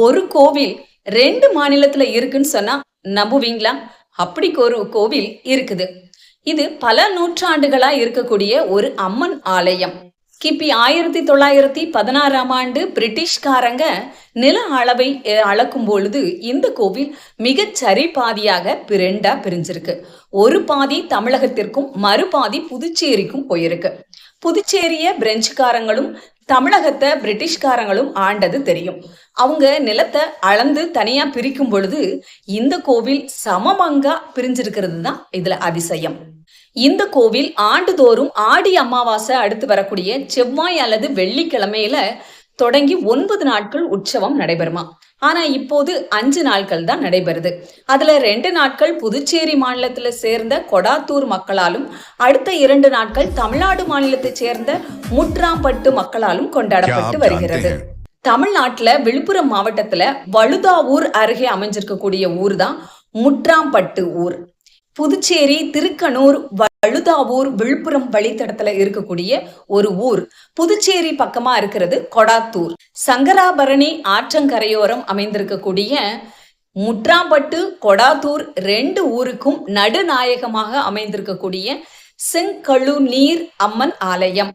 ஒரு கோவில் ரெண்டு மாநிலத்துல இருக்குன்னு சொன்னா நம்புவீங்களா? அப்படி ஒரு கோவில் இருக்குது. இது பல நூற்றாண்டுகளா இருக்கக்கூடிய ஒரு அம்மன் ஆலயம். கிபி ஆயிரத்தி தொள்ளாயிரத்தி பதினாறாம் ஆண்டு பிரிட்டிஷ்காரங்க நில அளவை அஹ், அளக்கும் பொழுது இந்த கோவில் மிகச் சரி பாதியாக பிரெண்டா பிரிஞ்சிருக்கு. ஒரு பாதி தமிழகத்திற்கும் மறுபாதி புதுச்சேரிக்கும் போயிருக்கு. புதுச்சேரிய பிரெஞ்சுக்காரங்களும் தமிழகத்தை பிரிட்டிஷ்காரங்களும் ஆண்டது தெரியும். அவங்க நிலத்தை அளந்து தனியா பிரிக்கும் பொழுது இந்த கோவில் சமமங்கா பிரிஞ்சிருக்கிறது தான் இதுல அதிசயம். இந்த கோவில் ஆண்டுதோறும் ஆடி அமாவாசை அடுத்து வரக்கூடிய செவ்வாய் அல்லது வெள்ளிக்கிழமையில தொடங்கி ஒன்பது நாட்கள் உற்சவம் நடைபெறுமா? ஆனா இப்போது அஞ்சு நாட்கள் தான் நடைபெறுது. அதுல ரெண்டு நாட்கள் புதுச்சேரி மாநிலத்துல சேர்ந்த கொடாத்தூர் மக்களாலும் அடுத்த இரண்டு நாட்கள் தமிழ்நாடு மாநிலத்தைச் சேர்ந்த முட்ராம்பட்டு மக்களாலும் கொண்டாடப்பட்டு வருகிறது. தமிழ்நாட்டுல விழுப்புரம் மாவட்டத்துல வழுதாவூர் அருகே அமைஞ்சிருக்கக்கூடிய ஊர் தான் முட்ராம்பட்டு ஊர். புதுச்சேரி திருக்கனூர் வழுதாவூர் விழுப்புரம் வழித்தடத்துல இருக்கக்கூடிய ஒரு ஊர். புதுச்சேரி பக்கமா இருக்கிறது கொடாத்தூர். சங்கராபரணி ஆற்றங்கரையோரம் அமைந்திருக்கக்கூடிய முற்றாம்பட்டு கொடாத்தூர் ரெண்டு ஊருக்கும் நடுநாயகமாக அமைந்திருக்கக்கூடிய செங்கழு நீர் அம்மன் ஆலயம்.